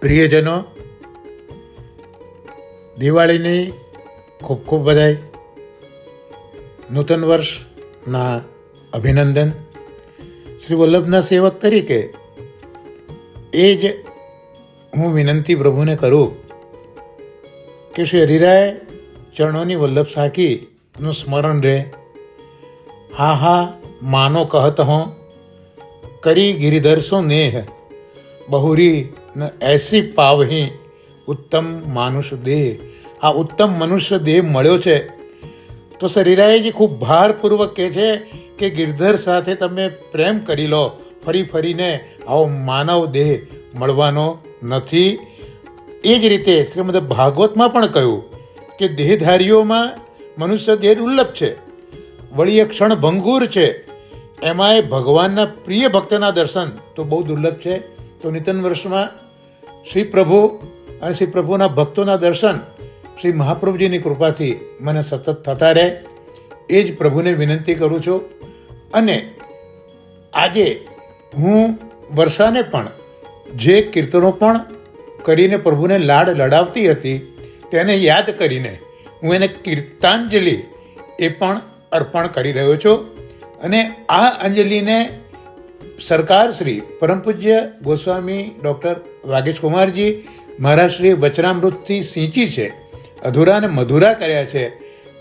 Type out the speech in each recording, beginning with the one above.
પ્રિયજનો, દિવાળીની ખૂબ ખૂબ બધાઈ નૂતન વર્ષના અભિનંદન. શ્રી વલ્લભના સેવક તરીકે એ જ હું વિનંતી પ્રભુને કરું કે શ્રી હરિરાય ચરણોની વલ્લભ સાખીનું સ્મરણ રહે. હા હા, માનો કહત હો, કરી ગિરિધરસો નેહ, બહુરી ન એસી પાવહી ઉત્તમ માનુષ દેહ આ ઉત્તમ મનુષ્ય દેહ મળ્યો છે તો શરીરાયજી ખૂબ ભારપૂર્વક કહે છે કે ગિરધર સાથે તમે પ્રેમ કરી લો ફરી ફરીને આવો માનવ દેહ મળવાનો નથી એ જ રીતે શ્રીમદ ભાગવતમાં પણ કહ્યું કે દેહધારીઓમાં મનુષ્ય દેહ દુર્લભ છે વળી એ ક્ષણ ભંગુર છે એમાંય ભગવાનના પ્રિય ભક્તના દર્શન તો બહુ દુર્લભ છે તો નિતન વર્ષમાં શ્રી પ્રભુ અને શ્રી પ્રભુના ભક્તોના દર્શન શ્રી મહાપ્રભુજીની કૃપાથી મને સતત થતા રહે. એ જ પ્રભુને વિનંતી કરું છું. અને આજે હું વર્ષાને પણ જે કીર્તનો પણ કરીને પ્રભુને લાડ લડાવતી હતી તેને યાદ કરીને હું એને કીર્તાંજલિ એ પણ અર્પણ કરી રહ્યો છું. અને આ અંજલિને સરકાર શ્રી પરમ પૂજ્ય ગોસ્વામી ડૉક્ટર વાગેશ કુમારજી મહારાજ શ્રી વચનામૃતથી સિંચી છે, અધૂરા અને મધુરા કર્યા છે.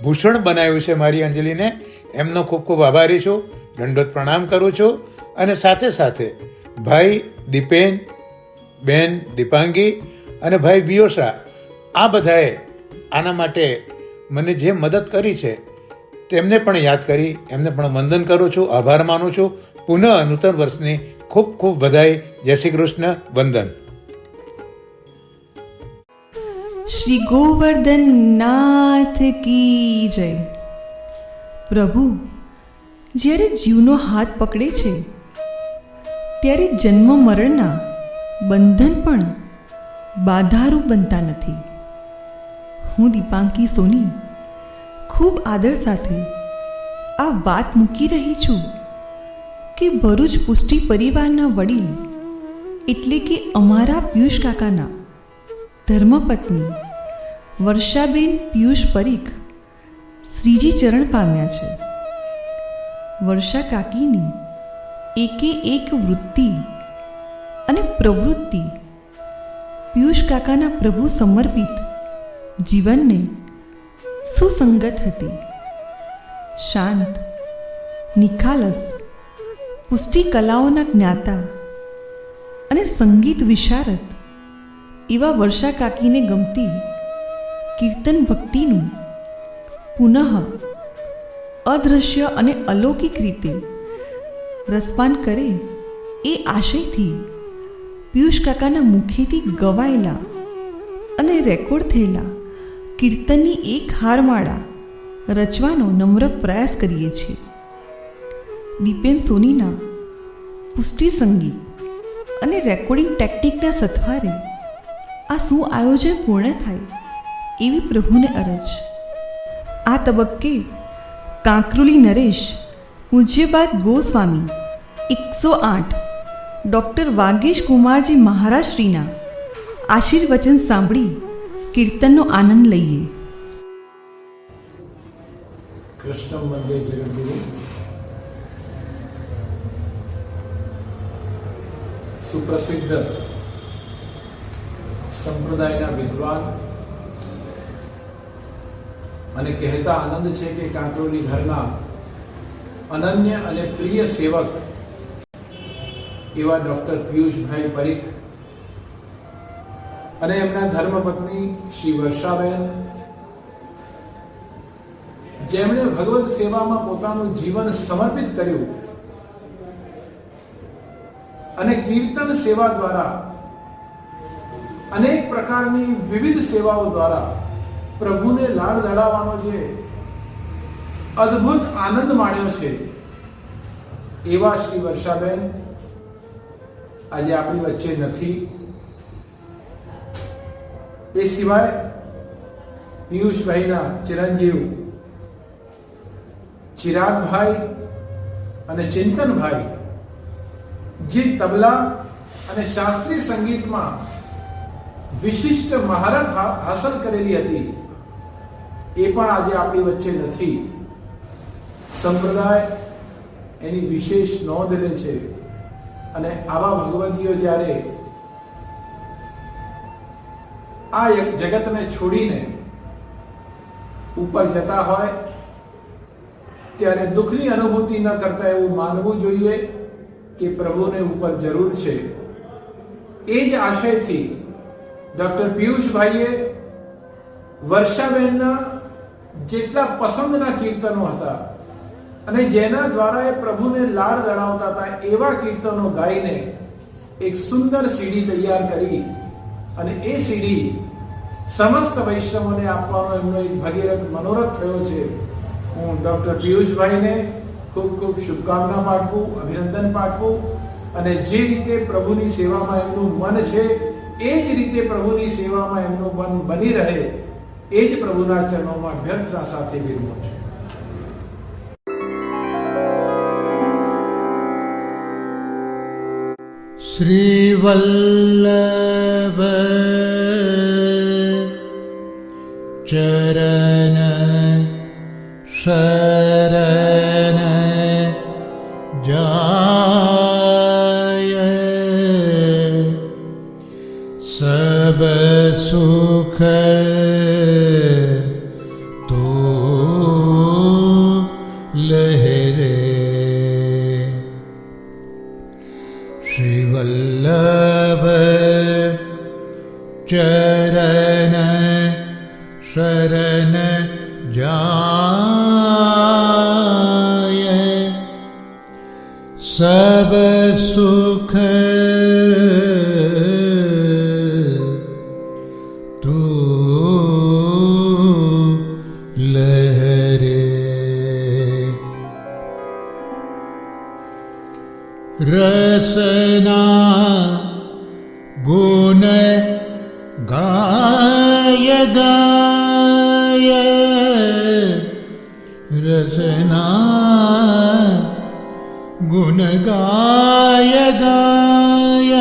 ભૂષણ બનાવ્યું છે મારી અંજલિને. એમનો ખૂબ ખૂબ આભારી છું. દંડોત પ્રણામ કરું છું. અને સાથે સાથે ભાઈ દીપેન, બેન દીપાંગી અને ભાઈ વિયોશા આ બધાએ આના માટે મને જે મદદ કરી છે, તેમને પણ યાદ કરી, એમને પણ વંદન કરું છું. આભાર માનું છું. પુનઃ નૂતન વર્ષની ખૂબ ખૂબ વધાઈ જય શ્રી કૃષ્ણ, વંદન. શ્રી ગોવર્ધન નાથ કી જય. પ્રભુ, જ્યારે જીવનો હાથ પકડે છે, ત્યારે જન્મ મરણના બંધન પણ બાધારૂપ બનતા નથી. હું દીપાંકી સોની ખૂબ આદર સાથે આ વાત મૂકી રહી છું. કે ભરૂચ પુષ્ટિ પરિવારના વડીલ એટલે કે અમારા પિયુષ કાકાના ધર્મપત્ની વર્ષાબેન પિયુષ પરીખ શ્રીજી ચરણ પામ્યા છે. વર્ષા કાકીની એકે એક વૃત્તિ અને પ્રવૃત્તિ પિયુષ કાકાના પ્રભુ સમર્પિત જીવનને સુસંગત હતી. શાંત, નિખાલસ પુષ્ટિ કલાઓના જ્ઞાતા અને સંગીત વિશારદ એવા વર્ષા કાકીને ગમતી કીર્તન ભક્તિનું પુનઃ અદૃશ્ય અને અલૌકિક રીતે રસપાન કરે એ આશયથી પિયુષ કાકાના મુખેથી ગવાયેલા અને રેકોર્ડ થયેલા કીર્તનની એક હારમાળા રચવાનો નમ્ર પ્રયાસ કરીએ છીએ. દીપેન સોનીના પુષ્ટિ સંગીત અને રેકોર્ડિંગ ટેકનિકના સથવારે આ શું આયોજન પૂર્ણ થાય એવી પ્રભુને અરજ. આ તબક્કે કાંકરુલી નરેશ, પૂજ્યબાદ ગોસ્વામી, એકસો આઠ, ડૉક્ટર વાગેશ કુમારજી મહારાજશ્રીના આશીર્વચન સાંભળી કીર્તનનો આનંદ લઈએ. કૃષ્ણ મંદિર જગદગુરુ સુપ્રસિદ્ધ સંપ્રદાયના વિદ્વાન. અને કહેતા આનંદ છે કે કાંકરોલી ઘરના અનન્ય અને પ્રિય સેવક એવા ડોક્ટર પિયુષભાઈ પરીખ અને એમના ધર્મપત્ની શ્રી વર્ષાબેન, જેમણે ભગવત સેવામાં પોતાનું જીવન સમર્પિત કર્યું. અને કીર્તન સેવા દ્વારા, અનેક પ્રકારની વિવિધ સેવાઓ દ્વારા પ્રભુને લાડ લડાવવાનો જે અદ્ભુત આનંદ માણ્યો છે, એવા શ્રી વર્ષાબેન આજે આપણી વચ્ચે નથી. એ સિવાય પિયુષભાઈના ચિરંજીવ, ચિરાગભાઈ અને ચિંતનભાઈ જે તબલા અને શાસ્ત્રીય સંગીતમાં વિશિષ્ટ મહારત હાસલ કરેલી હતી, એ પણ આજે આપણી વચ્ચે નથી. સંપ્રદાય એની વિશેષ નોંધ લે છે અને આવા ભગવંતીઓ જ્યારે આ એક જગતને છોડીને ઉપર જતા હોય, ત્યારે દુઃખની અનુભૂતિ ન કરતા એવું માનવું જોઈએ. કે પ્રભુને ઉપર જરૂર છે. એ જ આશયથી ડોક્ટર પિયુષભાઈએ વર્ષાબેનના જેટલા પસંદના કીર્તનો હતા અને જેના દ્વારા એ પ્રભુને લાડ લડાવતા હતા એવા કીર્તનો ગાઈને એક સુંદર સીડી તૈયાર કરી અને એ સીડી સમસ્ત વૈષ્ણવોને આપવાનો એમનો એક ભગીરથ મનોરથ થયો છે. હું ડોક્ટર પિયુષભાઈને ખૂબ ખૂબ શુભકામના પાઠવું, અભિનંદન પાઠવું. અને જે રીતે પ્રભુની સેવામાં એમનું મન છે, એ જ રીતે પ્રભુની સેવામાં એમનું મન બની રહે, એ જ પ્રભુના ચરણોમાં વ્યર્થના સાથે વિરમો છું. શ્રીવલ્લભ ચરણ શરણ સબ સુખ તો લહેરે. શ્રીવલ્લભ ચરણ શરણ જાય. સબ સુખ તું गाय गाय रसना गुण गाय गाय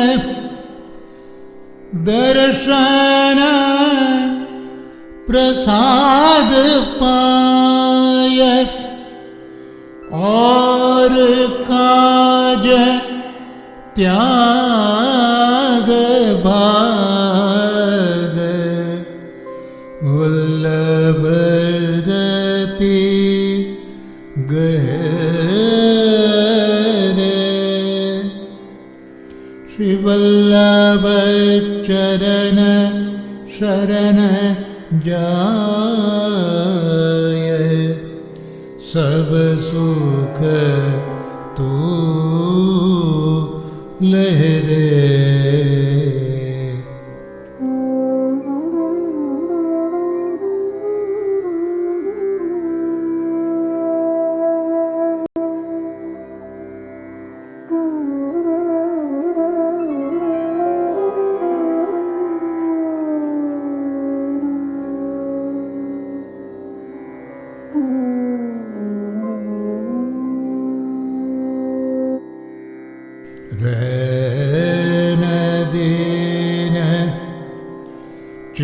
दर्शन प्रसाद पाय और काज त्याग भाग वल्लभ रति गहरे श्री वल्लभ चरण शरण जाय सब सुख तू लहरे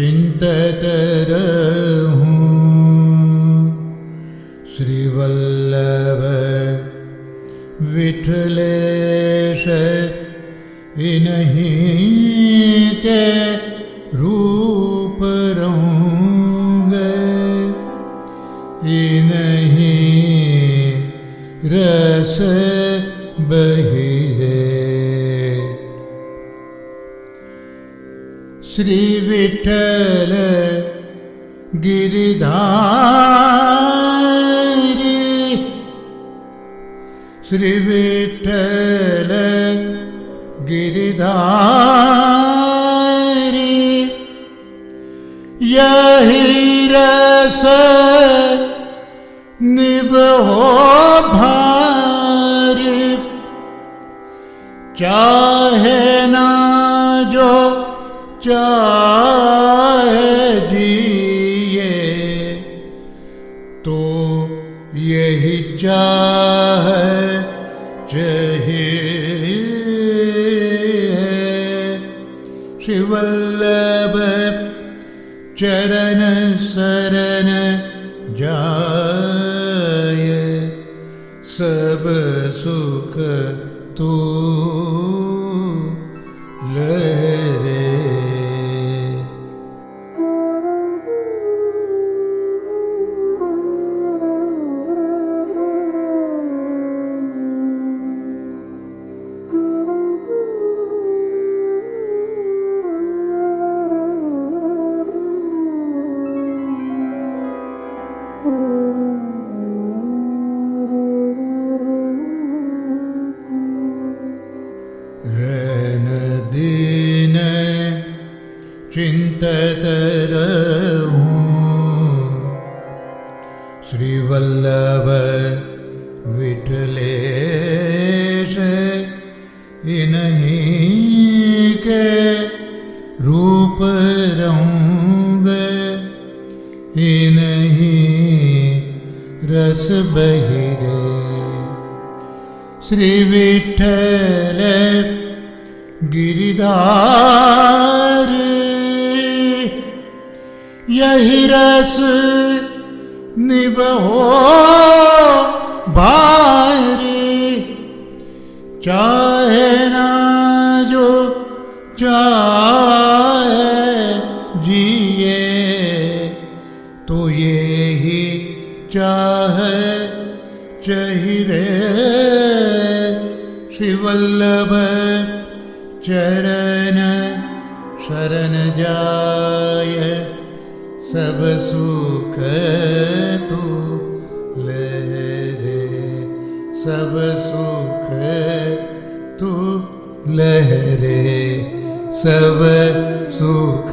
ચિંતત રહું શ્રીવલ્લભ વિઠલેશ ઇનહી કે રૂપ રહું ઇનહી રસ બહી શ્રી વિઠ્ઠલ ગિરિધાર. શ્રી વિઠ્ઠલ ગિરિધાર. યહી રસ નિબહો ભાર. ચા शिवल्लभ चरण शरण जाय सब सुख तू दीन चिन्त श्रीवल्लभ विठलेश इनहि के रहि रसबहि ശ്രീവിഠല ഗിരിധാരി യഹിരസ് നിബഹോ ഭാരി ചാഹന ജോ ചാ शिवल्लभ चरण शरण जाय सब सुख तू ले रे सब सुख तू ले रे सब सुख